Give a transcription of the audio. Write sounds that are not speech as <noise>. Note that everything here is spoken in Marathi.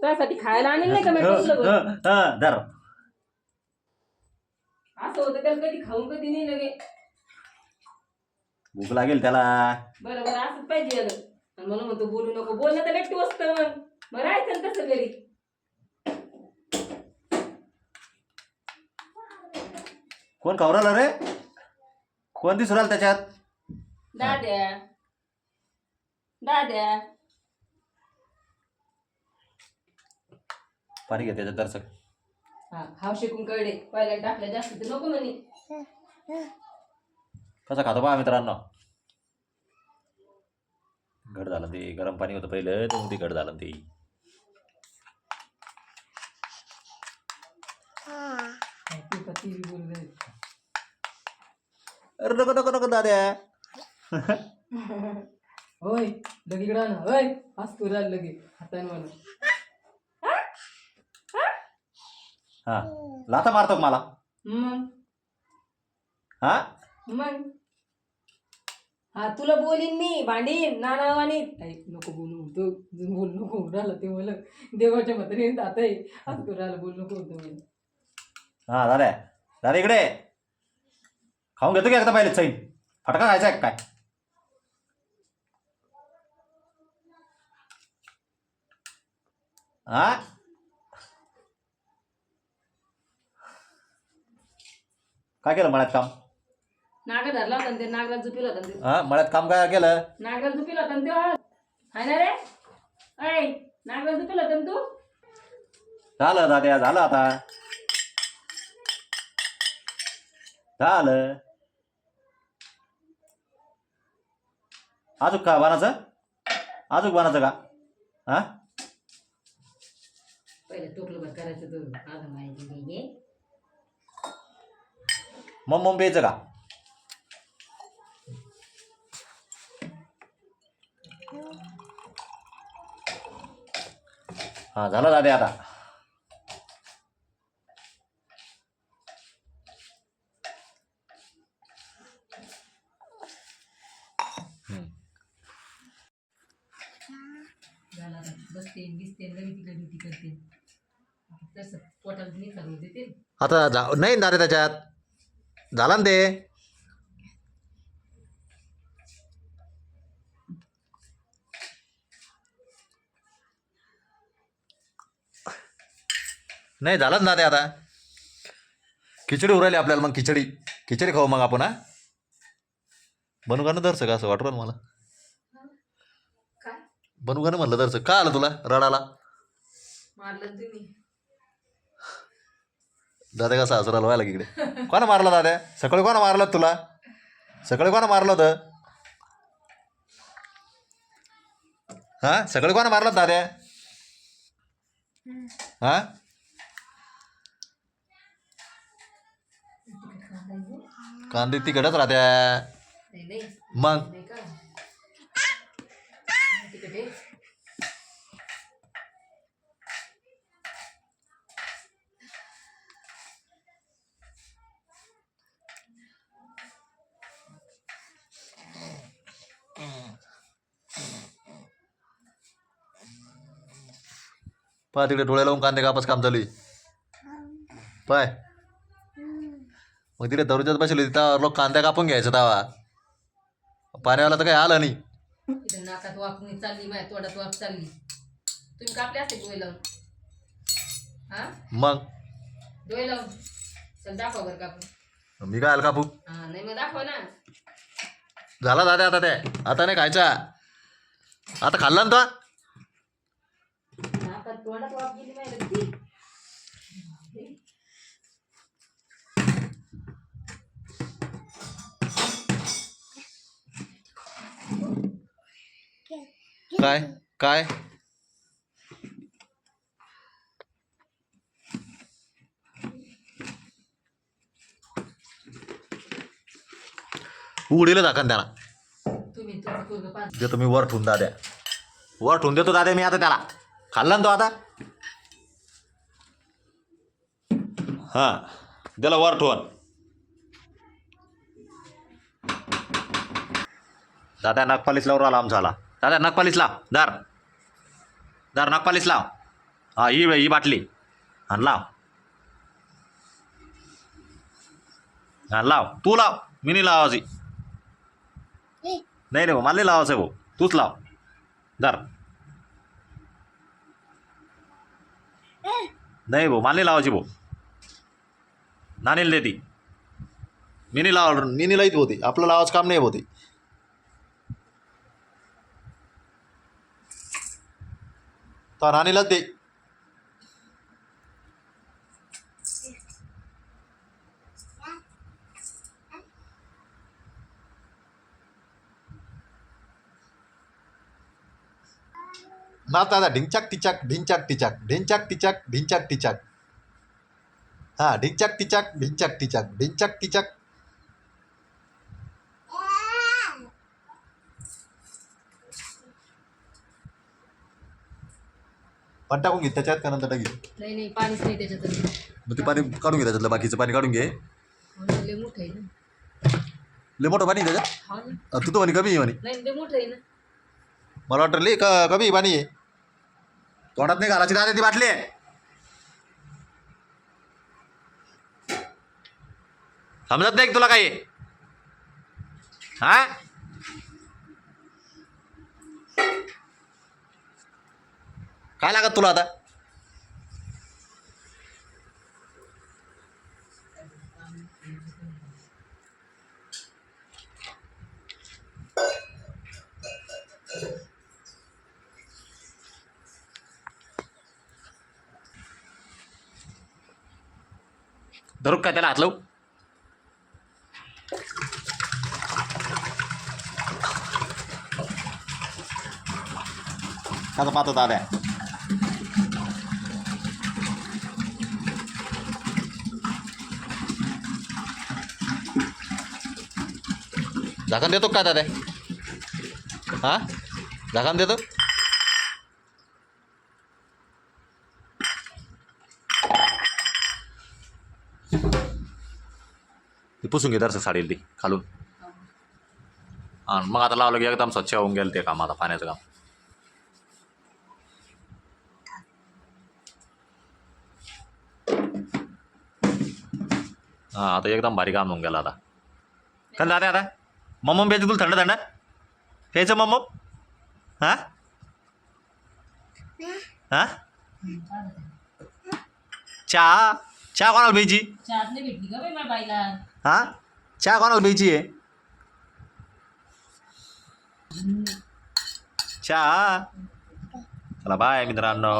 त्यासाठी खायला आणेल नाही का मी टोपलं भरून? धर. असं होतं त्याला कधी खाऊन कधी नाही लगे. भूक लागेल त्याला. बरं बरं असंच पाहिजे आणि म्हणून म्हणतो बोलू नको. बोलणं तर लेट असतं मग. बरं राहायचं ना तसं घरी? कोण खवराला रे? कोण दिसू राहिलं त्याच्यात? दाद्या. दाद्या. पाणी घे त्याच्यात दर्शक हा हाव शिकून कळले. पहिल्या टाकल्या जास्त तर नको म्हणे. कसं खातो बा मित्रांनो? घट झालं ते गरम पाणी होतं पहिलं ते मग ते घट झालं ते. बोल अरे नको नको नको दाद्या. <laughs> होय लगीकडं ना होय आज तू राहिलं लगे हाताने म्हणून. हा. लाथा मारतो का मला? मग. हा? मग. हा तुला बोलीन मी भांडीन नाना वाणी ऐक नको बोलू तू बोल नको राहिलं ते मला. देवाच्या म्हातारी जात आहे राहिलं बोल नको होतं मला हा दाद्या दादा इकडे. खाऊन घेतो की एकदा पहिले चैन फटका खायचा आहे का काय? हा? काय केलं मळ्यात काम? नागा धरला होता ना ते नागराला झुपिला होता ना ते. हा मळ्यात काम काय केलं? नागराला झुपिला होता ना ते हाय ना रे? ऐ नागराला झुपिला होता ना तू? झालं दाद्या झालं आता. झालं. अजूक का बनाचं अजूक बनाचं का? हा? पहिले टोकलं भर करायचं तू माहिती नाही मग प्यायचं का हा झालं दादे आता आता नाही दादे त्याच्यात झाला ना ते? नाही झालं ना दादे आता. खिचडी उरायली आपल्याला मग खिचडी. खिचडी खाऊ मग आपण हा? बनू का ना दर्शक असं वाटू राहिलं मला? बनू का ना म्हणलं दर्शक? का आलं तुला रडाला मारलं तुम्ही. दादा कसा हसू राहिला व्हायला इकडे? कोणा मारला दादा? सकाळी कोणा मारलं तुला? सकाळी कोणा मारलं होतं? हा? सकाळी कोणा मारलं दाद्या हा? कांदे तिकडच राहत्या. मग? पाय तिकडे डोळे लावून कांदे कापस काम चालू आहे. पाय मग तिकडे दररोजच बसली तिथं लोक कांद्या कापून घ्यायचं तवा पाण्यावाला तर काही आलं नाही. इथं नाकात वाफ नाही चालली माझ्या तोंडात वाफ चालली. तुम्ही कापले असते डोळे लावून? हा? मग? डोळे लावून. चल दाखवा बरं कापून. मी काय आलं कापू हा नाही मग दाखवा ना. झाला दादा आता ते. आता नाही खायचा. आता खाल्ला ना तो? तोंडात गेली ती काय? काय? उडीला दाखन त्याला. तुम्ही मी वर ठेवून दाद्या. वर ठेवून देतो दाद्या मी आता त्याला. खाल्ला ना तो आता? हां त्याला वर ठेवून दादा नागपालीस लावून आला आमचा आला दादा नागपालीस लाव दार. दार नागपालीस लाव हा ही ही बाटली. आणि लाव. हा लाव. तू लाव. मी नाही लावायची. नाही रे भाऊ मला नाही लावायचं आहे भाऊ. तूच लाव. धर नाही भाऊ मला नाही लावायची भाऊ नानीला देती मी नाही लाव मी नाही लाईत होती आपलं लावायचं काम नाही होती तर नानीलाच दे ना दादा ढिंचाक टिचाक ढिंचाक टिचाक ढिंचाक टिचाक ढिंचाक टिचाक हा ढिंचाक टिचाक ढिंचाक टिचाक ढिंचाक टिचाक पण टाकून घे त्याच्यात का नंतर टाकी नाही नाही पाणीच नाही त्याच्यात मग ते पाणी काढून घे त्याच्यातलं बाकीचं पाणी काढून घे लय मोठं आहे ना लय मोठं पाणी आहे त्याच्यात हा ना अ, तू तर म्हणे कमी आहे म्हणे नाही लय मोठं आहे ना मला वाटतं लय क कमी आहे पाणी आहे तोंडात नाही घालायची दादा ती बाटली. आहे समजत नाही का तुला काही? हा? काय लागत तुला आता? धरू का त्याला हात लावू कसं पाहतो दादा झाकण देतो का दादा हा झाकण देतो ती पुसून घे दर्शक साडीला ती खालून. आणि मग आता लावलं की एकदम स्वच्छ होऊन गेलं ते काम आता पाण्याचं काम. हां आता एकदम भारी काम होऊन गेलं आता. काय दादा आता. मम्मम प्यायचं तुला थंड थंड? प्यायचं मम्मम? हां? हां? चहा? चहा कोणाला प्यायची? चहा नाही भेटली का बाईला. हां? चहा कोणाला प्यायची आहे? चहा? चला बाय मित्रांनो.